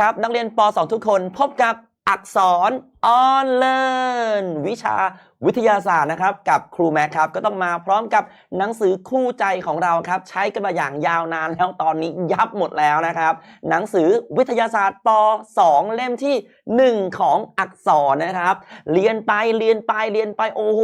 ครับ นักเรียนป .2 ทุกคนพบกับอักษรออนเลินวิชาวิทยาศาสตร์นะครับ กับครูแม็กครับ ก็ต้องมาพร้อมกับหนังสือคู่ใจของเราครับ ใช้กันมาอย่างยาวนานแล้วตอนนี้ยับหมดแล้วนะครับ หนังสือวิทยาศาสตร์ป .2 เล่มที่ 1 ของอักษรนะครับ เรียนไปเรียนไปเรียนไปโอ้โห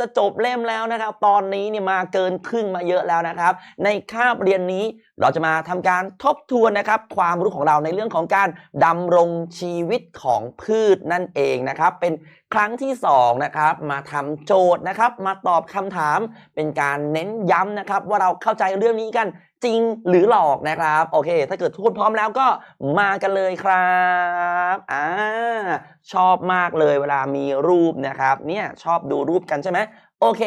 จะจบเล่มแล้วนะครับ ตอนนี้เนี่ยมาเกินครึ่งมาเยอะแล้วนะครับ ในคาบเรียนนี้เราจะมาทำการทบทวนนะครับ ความรู้ของเราในเรื่องของการดำรงชีวิตของพืชนั่นเองนะครับ เป็นครั้งที่สองนะครับมาทำโจทย์นะครับ มาตอบคำถามเป็นการเน้นย้ำนะครับ ว่าเราเข้าใจเรื่องนี้กันจริงหรือหลอกนะครับ โอเค ถ้าเกิดทุกคนพร้อมแล้วก็มากันเลยครับอ่าชอบมากเลยเวลามีรูปนะครับ เนี่ยชอบดูรูปกันใช่ไหมโอเค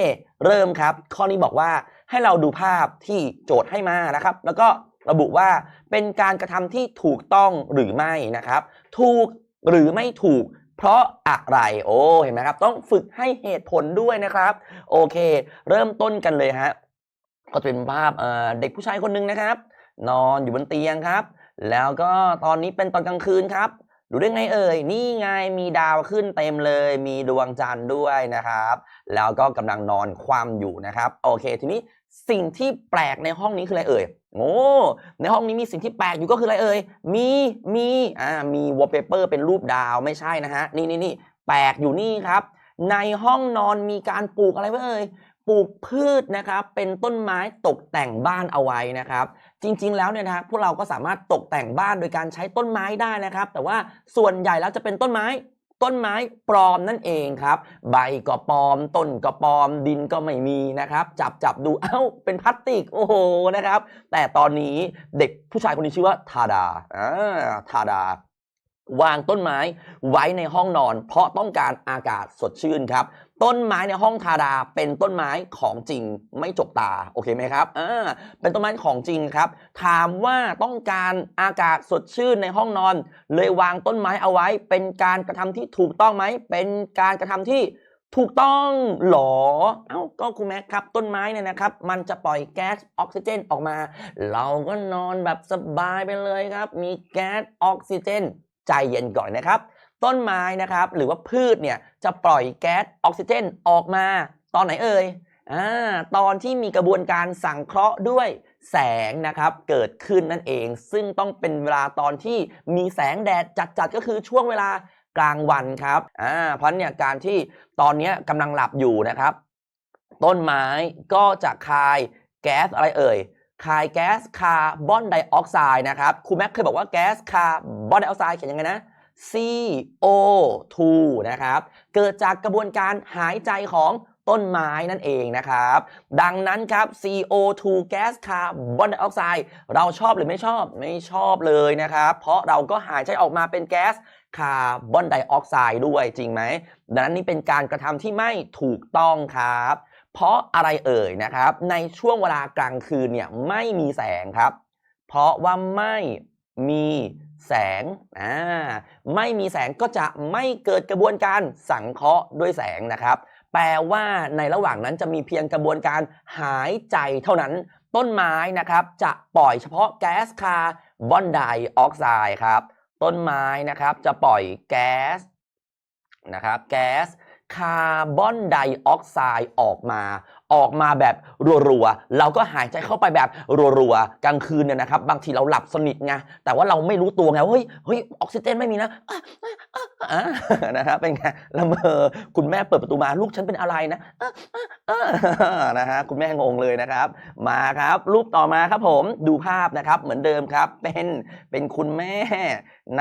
เริ่มครับ ข้อนี้บอกว่าให้เราดูภาพที่โจทย์ให้มานะครับ แล้วก็ระบุว่าเป็นการกระทำที่ถูกต้องหรือไม่นะครับ ถูกหรือไม่ถูก เพราะอะไร โอ้เห็นไหมครับ ต้องฝึกให้เหตุผลด้วยนะครับ โอเค เริ่มต้นกันเลยฮะก็จะเป็นภาพเเด็กผู้ชายคนหนึ่งนะครับ นอนอยู่บนเตียงครับ แล้วก็ตอนนี้เป็นตอนกลางคืนครับดูได้ไงเอ่ย นี่ไงมีดาวขึ้นเต็มเลย มีดวงจันทร์ด้วยนะครับ แล้วก็กำลังนอนคว่ำอยู่นะครับ โอเค ทีนี้ สิ่งที่แปลกในห้องนี้คืออะไรเอ่ยโอ้ในห้องนี้มีสิ่งที่แปลกอยู่ก็คืออะไรเอ่ยมีมีอ่ามีวอลเปเปอร์เป็นรูปดาวไม่ใช่นะฮะนี่นี่นี่แปลกอยู่นี่ครับ ในห้องนอนมีการปลูกอะไรไว้เอ่ยปลูกพืชนะครับ เป็นต้นไม้ตกแต่งบ้านเอาไว้นะครับ จริงๆแล้วเนี่ยนะพวกเราก็สามารถตกแต่งบ้านโดยการใช้ต้นไม้ได้นะครับ แต่ว่าส่วนใหญ่แล้วจะเป็นต้นไม้ ต้นไม้ปลอมนั่นเองครับ ใบก็ปลอม ต้นก็ปลอม ดินก็ไม่มีนะครับ จับจับดูเอ้า เป็นพลาสติกโอ้โหนะครับ แต่ตอนนี้เด็กผู้ชายคนนี้ชื่อว่าทาดาอ่าทาดาวางต้นไม้ไว้ในห้องนอน เพราะต้องการอากาศสดชื่นครับ ต้นไม้ในห้องทาดาเป็นต้นไม้ของจริงไม่จกตาโอเคไหมครับอ่าเป็นต้นไม้ของจริงครับ ถามว่าต้องการอากาศสดชื่นในห้องนอน เลยวางต้นไม้เอาไว้ เป็นการกระทำที่ถูกต้องไหมเป็นการกระทำที่ถูกต้องหรอ เอ้า ก็คุณแม็กครับ ต้นไม้เนี่ยนะครับ มันจะปล่อยแก๊สออกซิเจนออกมา เราก็นอนแบบสบายไปเลยครับ มีแก๊สออกซิเจน ใจเย็นก่อนนะครับ ต้นไม้นะครับ หรือว่าพืชเนี่ยจะปล่อยแก๊สออกซิเจนออกมา ตอนไหนเอ่ยอ่าตอนที่มีกระบวนการสังเคราะห์ด้วยแสงนะครับเกิดขึ้นนั่นเอง ซึ่งต้องเป็นเวลาตอนที่มีแสงแดดจัดๆก็คือช่วงเวลากลางวันครับอ่าเพราะเนี่ยการที่ตอนนี้กำลังหลับอยู่นะครับ ต้นไม้ก็จะคายแก๊สอะไรเอ่ยคายแก๊สคาร์บอนไดออกไซด์นะครับครูแม็กเคยบอกว่าแก๊สคาร์บอนไดออกไซด์เขียนยังไงนะ CO2 นะครับ เกิดจากกระบวนการหายใจของต้นไม้นั่นเองนะครับ ดังนั้นครับ CO2 แก๊สคาร์บอนไดออกไซด์เราชอบหรือไม่ชอบไม่ชอบเลยนะครับ เพราะเราก็หายใจออกมาเป็นแก๊สคาร์บอนไดออกไซด์ด้วยจริงไหม ดังนั้นนี่เป็นการกระทำที่ไม่ถูกต้องครับ เพราะอะไรเอ่ยนะครับ ในช่วงเวลากลางคืนเนี่ยไม่มีแสงครับ เพราะว่าไม่มี แสงอ่าไม่มีแสงก็จะไม่เกิดกระบวนการสังเคราะห์ด้วยแสงนะครับ แปลว่าในระหว่างนั้นจะมีเพียงกระบวนการหายใจเท่านั้น ต้นไม้นะครับจะปล่อยเฉพาะแก๊สคาร์บอนไดออกไซด์ครับ ต้นไม้นะครับจะปล่อยแก๊สนะครับแก๊สคาร์บอนไดออกไซด์ออกมา ออกมาแบบรัวๆ เราก็หายใจเข้าไปแบบรัวๆ กลางคืนเนี่ยนะครับ บางทีเราหลับสนิทไง แต่ว่าเราไม่รู้ตัวไง เฮ้ย เฮ้ย ออกซิเจนไม่มีนะอะอะอะอะนะครับเป็นไงละเมอ คุณแม่เปิดประตูมา ลูกฉันเป็นอะไรนะนะฮะ คุณแม่งงเลยนะครับ มาครับ รูปต่อมาครับผม ดูภาพนะครับ เหมือนเดิมครับ เป็น เป็นคุณแม่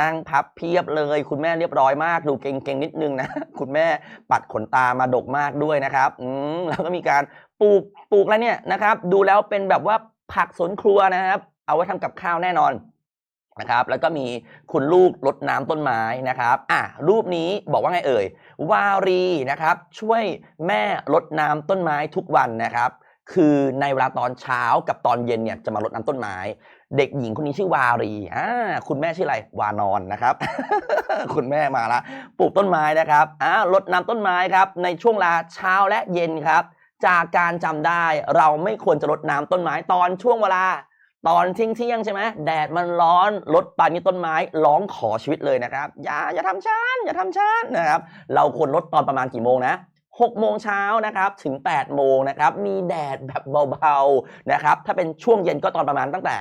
นั่งพับเพียบเลย คุณแม่เรียบร้อยมาก ดูเก่งๆนิดนึงนะ คุณแม่ปัดขนตามาดกมากด้วยนะครับอืมแล้วก็มีการปลูกปลูกแล้วเนี่ยนะครับ ดูแล้วเป็นแบบว่าผักสวนครัวนะครับ เอาไว้ทำกับข้าวแน่นอนนะครับแล้วก็มีคุณลูกรดน้ำต้นไม้นะครับอะรูปนี้บอกว่าไงเอ่ย วารีนะครับ ช่วยแม่รดน้ำต้นไม้ทุกวันนะครับ คือในเวลาตอนเช้ากับตอนเย็นเนี่ยจะมารดน้ำต้นไม้ เด็กหญิงคนนี้ชื่อวารีอ่าคุณแม่ชื่ออะไรวานอนนะครับ คุณแม่มาละปลูกต้นไม้นะครับอ่ารดน้ำต้นไม้ครับ ในช่วงเวลาเช้าและเย็นครับ จากการจำได้เราไม่ควรจะรดน้ำต้นไม้ตอนช่วงเวลา ตอนเที่ยงเที่ยงใช่ไหมแดดมันร้อนรถปานนี้ต้นไม้ร้องขอชีวิตเลยนะครับ อย่าอย่าทำฉันอย่าทำฉันนะครับ เราควรลดตอนประมาณกี่โมงนะ 6 โมงเช้านะครับถึง 8 โมงนะครับมีแดดแบบเบาๆนะครับถ้าเป็นช่วงเย็นก็ตอนประมาณตั้งแต่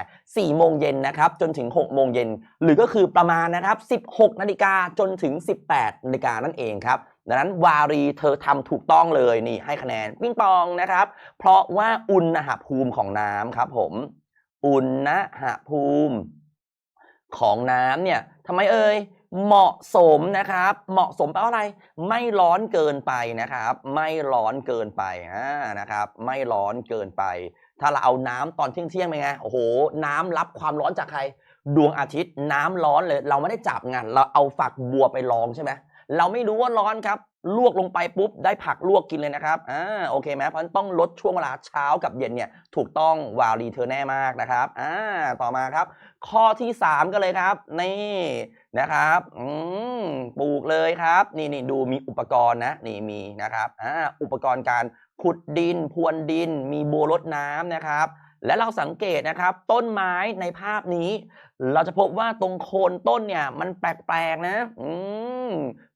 4 โมงเย็นนะครับจนถึง 6 โมงเย็นหรือก็คือประมาณนะครับ 16 นาฬิกาจนถึง 18 นาฬิกานั่นเองครับดังนั้นวารีเธอทำถูกต้องเลยนี่ให้คะแนนปิ้งปองนะครับ เพราะว่าอุณหภูมิของน้ำครับผมอุณหภูมิของน้ำเนี่ยทำไมเอ่ย เหมาะสมนะครับ เหมาะสมแปลว่าอะไร ไม่ร้อนเกินไปนะครับ ไม่ร้อนเกินไปอ่านะครับ ไม่ร้อนเกินไป ถ้าเราเอาน้ำตอนเที่ยงเที่ยงไปไงโอ้โห น้ำรับความร้อนจากใคร ดวงอาทิตย์น้ำร้อนเลย เราไม่ได้จับไงเราเอาฝักบัวไปลองใช่ไหมเราไม่รู้ว่าร้อนครับ ลวกลงไปปุ๊บได้ผักลวกกินเลยนะครับ อ่า โอเคไหมเพราะนั้นต้องลดช่วงเวลาเช้ากับเย็นเนี่ย ถูกต้องวารีเธอแน่มากนะครับ อ่า ต่อมาครับ ข้อที่ 3 กันเลยครับ นี่นะครับ อืม ปลูกเลยครับ นี่นี่ดูมีอุปกรณ์นะ นี่มีนะครับ อ่า อุปกรณ์การขุดดิน พรวนดิน มีบัวรดน้ำนะครับและเราสังเกตนะครับต้นไม้ในภาพนี้ เราจะพบว่าตรงโคนต้นเนี่ยมันแปลกๆนะ อืม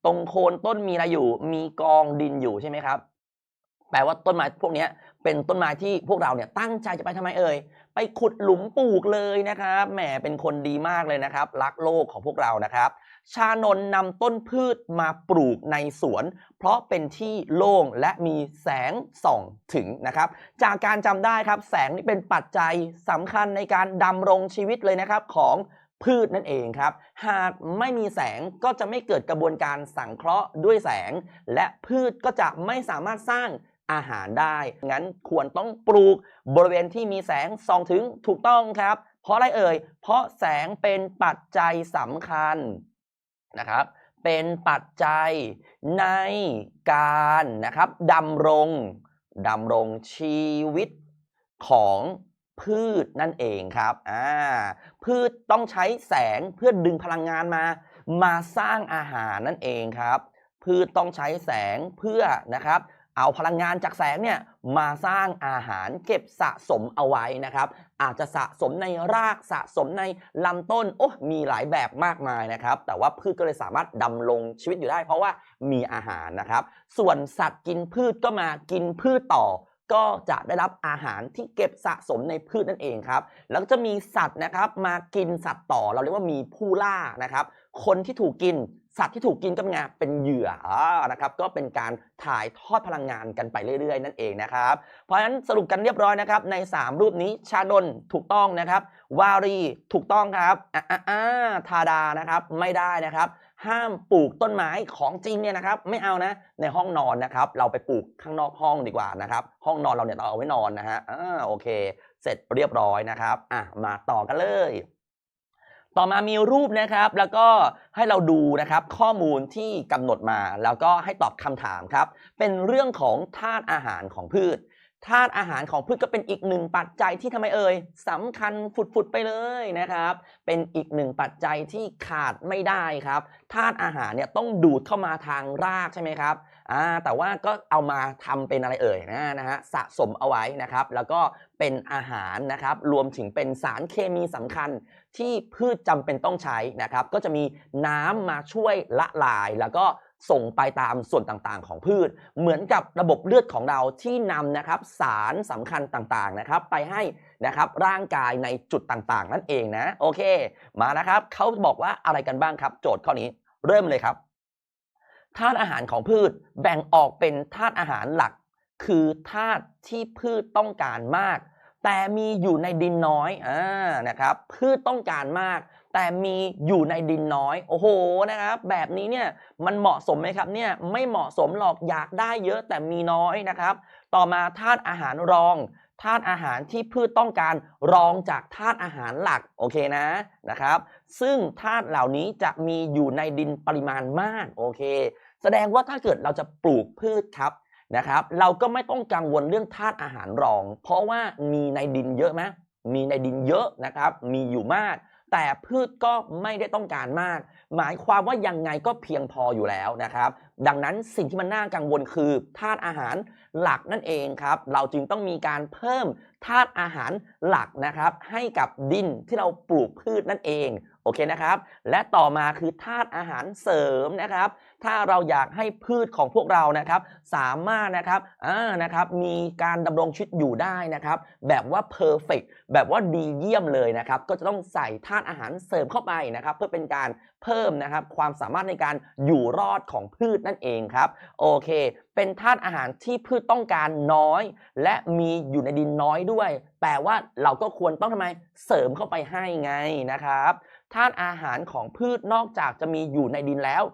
ตรงโคนต้นมีอะไรอยู่ มีกองดินอยู่ใช่ไหมครับ แปลว่าต้นไม้พวกนี้เป็นต้นไม้ที่พวกเราเนี่ยตั้งใจจะไปทำไมเอ่ยไปขุดหลุมปลูกเลยนะครับแหมเป็นคนดีมากเลยนะครับ รักโลกของพวกเรานะครับ ชานนนำต้นพืชมาปลูกในสวน เพราะเป็นที่โล่งและมีแสงส่องถึงนะครับ จากการจำได้ครับ แสงนี่เป็นปัจจัยสำคัญในการดำรงชีวิตเลยนะครับของ พืชนั่นเองครับ หากไม่มีแสงก็จะไม่เกิดกระบวนการสังเคราะห์ด้วยแสง และพืชก็จะไม่สามารถสร้างอาหารได้ งั้นควรต้องปลูกบริเวณที่มีแสงส่องถึงถูกต้องครับ เพราะอะไรเอ่ย เพราะแสงเป็นปัจจัยสำคัญนะครับ เป็นปัจจัยในการนะครับดำรงดำรงชีวิตของ พืชนั่นเองครับอ่าพืชต้องใช้แสงเพื่อดึงพลังงานมา มาสร้างอาหารนั่นเองครับ พืชต้องใช้แสงเพื่อนะครับเอาพลังงานจากแสงเนี่ยมาสร้างอาหารเก็บสะสมเอาไว้นะครับ อาจจะสะสมในรากสะสมในลำต้นโอ้มีหลายแบบมากมายนะครับ แต่ว่าพืชก็เลยสามารถดำรงชีวิตอยู่ได้ เพราะว่ามีอาหารนะครับ ส่วนสัตว์กินพืชก็มากินพืชต่อ ก็จะได้รับอาหารที่เก็บสะสมในพืชนั่นเองครับ แล้วก็จะมีสัตว์นะครับมากินสัตว์ต่อเราเรียกว่ามีผู้ล่านะครับ คนที่ถูกกินสัตว์ที่ถูกกินก็เป็นไงเป็นเหยื่ออนะครับ ก็เป็นการถ่ายทอดพลังงานกันไปเรื่อยๆ นั่นเองนะครับ เพราะฉะนั้นสรุปกันเรียบร้อยนะครับ ใน 3 รูปนี้ชาดนถูกต้องนะครับ วารีถูกต้องครับอ่าอ่าอ่าทาดานะครับ ไม่ได้นะครับ ห้ามปลูกต้นไม้ของจริงเนี่ยนะครับ ไม่เอานะ ในห้องนอนนะครับ เราไปปลูกข้างนอกห้องดีกว่านะครับ ห้องนอนเราเนี่ยเราเอาไว้นอนนะฮะอ่าโอเค เสร็จเรียบร้อยนะครับอะมาต่อกันเลย ต่อมามีรูปนะครับ แล้วก็ให้เราดูนะครับ ข้อมูลที่กำหนดมาแล้วก็ให้ตอบคำถามครับ เป็นเรื่องของธาตุอาหารของพืช ธาตุอาหารของพืชก็เป็นอีกหนึ่งปัจจัยที่ทำไมเอ่ยสำคัญฝุดๆไปเลยนะครับ เป็นอีกหนึ่งปัจจัยที่ขาดไม่ได้ครับธาตุอาหารเนี่ยต้องดูดเข้ามาทางรากใช่ไหมครับอ่าแต่ว่าก็เอามาทำเป็นอะไรเอ่ยนะนะฮะสะสมเอาไว้นะครับ แล้วก็เป็นอาหารนะครับ รวมถึงเป็นสารเคมีสำคัญที่พืชจำเป็นต้องใช้นะครับ ก็จะมีน้ำมาช่วยละลายแล้วก็ ส่งไปตามส่วนต่างๆ ของพืช เหมือนกับระบบเลือดของเราที่นำนะครับสารสำคัญต่างๆนะครับ ไปให้นะครับร่างกายในจุดต่างๆ นั่นเองนะ โอเค มานะครับเขาบอกว่าอะไรกันบ้างครับ โจทย์ข้อนี้เริ่มเลยครับธาตุอาหารของพืชแบ่งออกเป็นธาตุอาหารหลัก คือธาตุที่พืชต้องการมาก แต่มีอยู่ในดินน้อยอ่านะครับ พืชต้องการมาก แต่มีอยู่ในดินน้อย โอ้โหนะครับ แบบนี้เนี่ยมันเหมาะสมไหมครับเนี่ยไม่เหมาะสมหรอกอยากได้เยอะแต่มีน้อยนะครับ ต่อมาธาตุอาหารรองธาตุอาหารที่พืชต้องการรองจากธาตุอาหารหลักโอเคนะนะครับ ซึ่งธาตุเหล่านี้จะมีอยู่ในดินปริมาณมากโอเค แสดงว่าถ้าเกิดเราจะปลูกพืชครับนะครับ เราก็ไม่ต้องกังวลเรื่องธาตุอาหารรอง เพราะว่ามีในดินเยอะไหมมีในดินเยอะนะครับ มีอยู่มาก แต่พืชก็ไม่ได้ต้องการมาก หมายความว่ายังไงก็เพียงพออยู่แล้วนะครับ ดังนั้นสิ่งที่มันน่ากังวลคือธาตุอาหารหลักนั่นเองครับ เราจึงต้องมีการเพิ่มธาตุอาหารหลักนะครับ ให้กับดินที่เราปลูกพืชนั่นเอง อเคนะครับ และต่อมาคือธาตุอาหารเสริมนะครับ ถ้าเราอยากให้พืชของพวกเรานะครับ สามารถนะครับอ่านะครับ มีการดำรงชีวิตอยู่ได้นะครับ แบบว่าเพอร์เฟกแบบว่าดีเยี่ยมเลยนะครับ ก็จะต้องใส่ธาตุอาหารเสริมเข้าไปนะครับ เพื่อเป็นการเพิ่มนะครับ ความสามารถในการอยู่รอดของพืชนั่นเองครับ โอเค เป็นธาตุอาหารที่พืชต้องการน้อย และมีอยู่ในดินน้อยด้วย แปลว่าเราก็ควรต้องทำไมเสริมเข้าไปให้ไงนะครับ ธาตุอาหารของพืชนอกจากจะมีอยู่ในดินแล้ว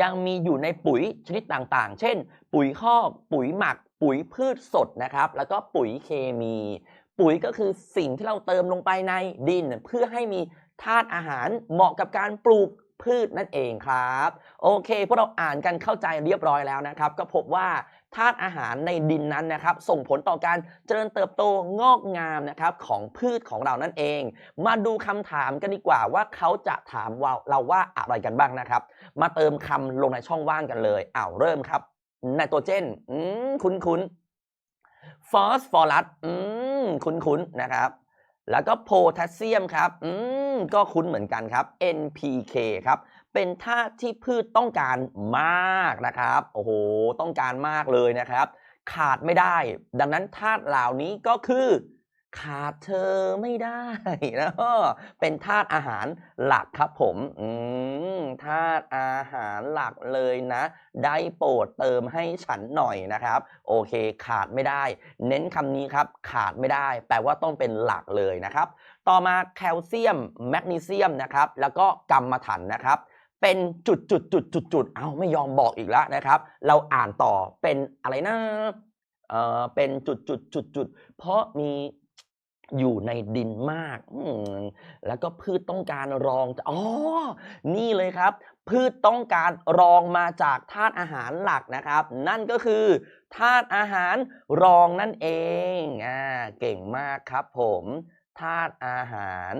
ยังมีอยู่ในปุ๋ยชนิดต่างๆ เช่น ปุ๋ยคอกปุ๋ยหมัก ปุ๋ยพืชสดนะครับ แล้วก็ปุ๋ยเคมี ปุ๋ยก็คือสิ่งที่เราเติมลงไปในดิน เพื่อให้มีธาตุอาหารเหมาะกับการปลูกพืชนั่นเองครับ โอเคพวกเราอ่านกันเข้าใจเรียบร้อยแล้วนะครับ ก็พบว่า ธาตุอาหารในดินนั้นนะครับ ส่งผลต่อการเจริญเติบโตงอกงามนะครับของพืชของเรานั่นเอง มาดูคำถามกันดีกว่าว่าเขาจะถามว่าเราว่าอะไรกันบ้างนะครับ มาเติมคำลงในช่องว่างกันเลยอ้าวเริ่มครับไนโตรเจนอืมคุ้นคุ้นฟอสฟอรัสอืมคุ้นคุ้นนะครับ แล้วก็โพแทสเซียมครับ อืมก็คุ้นเหมือนกันครับ NPK ครับ เป็นธาตุที่พืชต้องการมากนะครับ โอ้โห ต้องการมากเลยนะครับ ขาดไม่ได้ ดังนั้นธาตุเหล่านี้ก็คือ ขาดเธอไม่ได้นะเป็นธาตุอาหารหลักครับผม อืมธาตุอาหารหลักเลยนะ ได้โปรดเติมให้ฉันหน่อยนะครับ โอเค ขาดไม่ได้ เน้นคำนี้ครับ ขาดไม่ได้ แปลว่าต้องเป็นหลักเลยนะครับ ต่อมาแคลเซียม แมกนีเซียมนะครับ แล้วก็กัมมันถันนะครับ เป็นจุดจุดจุดจุดจุดเอาไม่ยอมบอกอีกแล้วนะครับ เราอ่านต่อเป็นอะไรนะเออเป็นจุดจุดจุดจุดเพราะมีอยู่ในดินมาก แล้วก็พืชต้องการรองอ๋อ นี่เลยครับ พืชต้องการรองมาจากธาตุอาหารหลักนะครับ นั่นก็คือธาตุอาหารรองนั่นเอง อ่า เก่งมากครับผม ธาตุอาหาร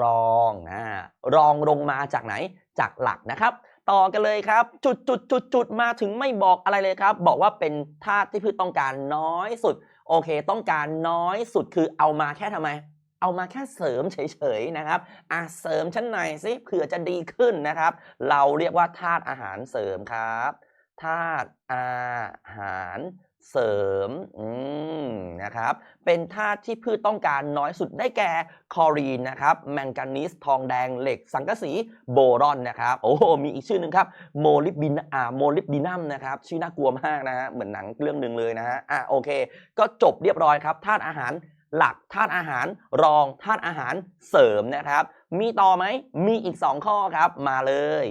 รองอ่ารองลงมาจากไหนจากหลักนะครับ ต่อกันเลยครับ จุดจุดจุดจุดมาถึงไม่บอกอะไรเลยครับ บอกว่าเป็นธาตุที่พืชต้องการน้อยสุด โอเค ต้องการน้อยสุดคือเอามาแค่ทำไม เอามาแค่เสริมเฉยๆนะครับอะเสริมชั้นในสิเผื่อจะดีขึ้นนะครับ เราเรียกว่าธาตุอาหารเสริมครับธาตุอาหารเสริมอืม นะครับ เป็นธาตุที่พืชต้องการน้อยสุดได้แก่คลอรีนนะครับแมงกานีสทองแดงเหล็ก สังกะสีโบรอนนะครับ โอ้โหมีอีกชื่อหนึ่งครับโมลิบินอ่าโมลิบดินัมนะครับชื่อน่ากลัวมากนะฮะเหมือนหนังเรื่องหนึ่งเลยนะฮะอะโอเค ก็จบเรียบร้อยครับธาตุอาหารหลักธาตุอาหารรองธาตุอาหารเสริมนะครับ มีต่อไหมมีอีก 2 ข้อครับมาเลย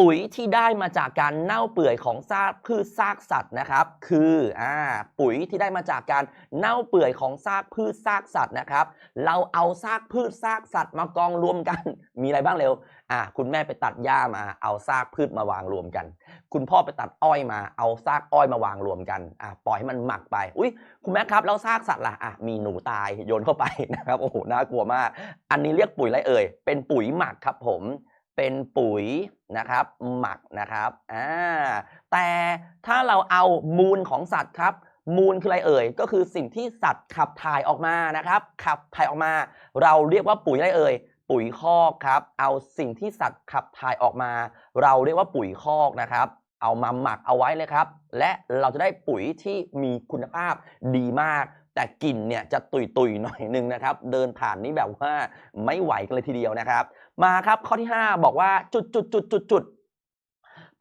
ปุ๋ยที่ได้มาจากการเน่าเปื่อยของซากพืชซากสัตว์นะครับ คืออ่าปุ๋ยที่ได้มาจากการเน่าเปื่อยของซากพืชซากสัตว์นะครับ เราเอาซากพืชซากสัตว์มากองรวมกัน มีอะไรบ้างเร็วอ่าคุณแม่ไปตัดหญ้ามา เอาซากพืชมาวางรวมกัน คุณพ่อไปตัดอ้อยมา เอาซากอ้อยมาวางรวมกันอะปล่อยให้มันหมักไปอุ้ยคุณแม่ครับแล้วซากสัตว์ล่ะอะมีหนูตายโยนเข้าไปนะครับโอ้โหน่ากลัวมาก อันนี้เรียกปุ๋ยอะไรเอ่ยเป็นปุ๋ยหมักครับผม เป็นปุ๋ยนะครับ หมักนะครับอ่าแต่ถ้าเราเอามูลของสัตว์ครับ มูลคืออะไรเอ่ย ก็คือสิ่งที่สัตว์ขับถ่ายออกมานะครับ ขับถ่ายออกมา เราเรียกว่าปุ๋ยอะไรเอ่ย ปุ๋ยคอกครับ เอาสิ่งที่สัตว์ขับถ่ายออกมา เราเรียกว่าปุ๋ยคอกนะครับเอามาหมักเอาไว้เลยครับ และเราจะได้ปุ๋ยที่มีคุณภาพดีมาก แต่กลิ่นเนี่ยจะตุยตุยๆหน่อยนึงนะครับ เดินผ่านนี่แบบว่าไม่ไหวกันเลยทีเดียวนะครับ มาครับข้อที่ 5 บอกว่าจุดจุดจุดจุดจุด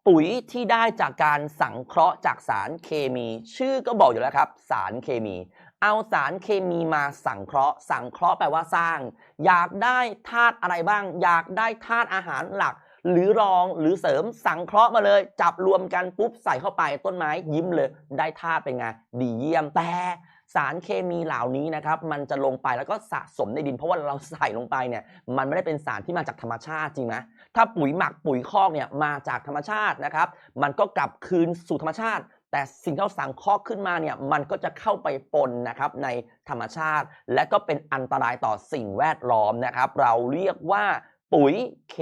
ปุ๋ยที่ได้จากการสังเคราะห์จากสารเคมี ชื่อก็บอกอยู่แล้วครับ สารเคมี เอาสารเคมีมาสังเคราะห์ สังเคราะห์แปลว่าสร้าง อยากได้ธาตุอะไรบ้าง อยากได้ธาตุอาหารหลัก หรือรองหรือเสริมสังเคราะห์มาเลย จับรวมกันปุ๊บใส่เข้าไปต้นไม้ยิ้มเลย ได้ธาตุเป็นไงดีเยี่ยมแต่ สารเคมีเหล่านี้นะครับมันจะลงไปแล้วก็สะสมในดิน เพราะว่าเราใส่ลงไปเนี่ยมันไม่ได้เป็นสารที่มาจากธรรมชาติจริงไหมถ้าปุ๋ยหมักปุ๋ยคอกเนี่ยมาจากธรรมชาตินะครับมันก็กลับคืนสู่ธรรมชาติ แต่สิ่งที่เราสังเคราะห์ขึ้นมาเนี่ยมันก็จะเข้าไปปนนะครับในธรรมชาติ และก็เป็นอันตรายต่อสิ่งแวดล้อมนะครับ เราเรียกว่าปุ๋ยเค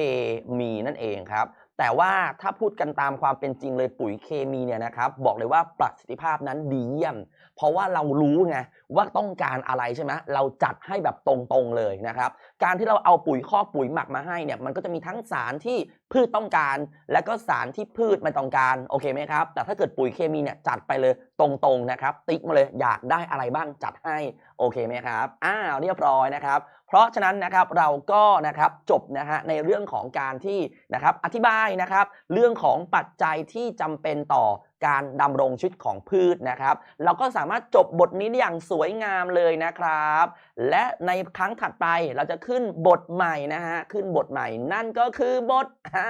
มีนั่นเองครับ แต่ว่าถ้าพูดกันตามความเป็นจริงเลยปุ๋ยเคมีเนี่ยนะครับ บอกเลยว่าประสิทธิภาพนั้นดีเยี่ยม เพราะว่าเรารู้ไงว่าต้องการอะไรใช่ไหมเราจัดให้แบบตรงๆเลยนะครับ การที่เราเอาปุ๋ยคอกปุ๋ยหมักมาให้เนี่ยมันก็จะมีทั้งสารที่พืชต้องการ และก็สารที่พืชไม่ต้องการโอเคไหมครับแต่ถ้าเกิดปุ๋ยเคมีเนี่ยจัดไปเลยตรงๆนะครับ ติ๊กมาเลยอยากได้อะไรบ้างจัดให้โอเคไหมครับอ้าวเรียบร้อยนะครับ เพราะฉะนั้นนะครับเราก็นะครับจบนะฮะในเรื่องของการที่นะครับอธิบายนะครับ เรื่องของปัจจัยที่จำเป็นต่อ การดำรงชีวิตของพืชนะครับ เราก็สามารถจบบทนี้ได้อย่างสวยงามเลยนะครับ และในครั้งถัดไปเราจะขึ้นบทใหม่นะฮะขึ้นบทใหม่นั่นก็คือบทอ่า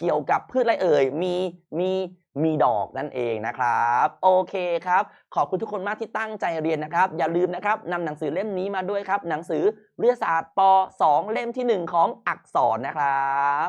เกี่ยวกับพืชไรเอ่ยมีมีมีดอกนั่นเองนะครับ โอเคครับ ขอบคุณทุกคนมากที่ตั้งใจเรียนนะครับ อย่าลืมนะครับนำหนังสือเล่มนี้มาด้วยครับ หนังสือวิทยาศาสตร์ป .2 เล่มที่ 1 ของอักษรนะครับ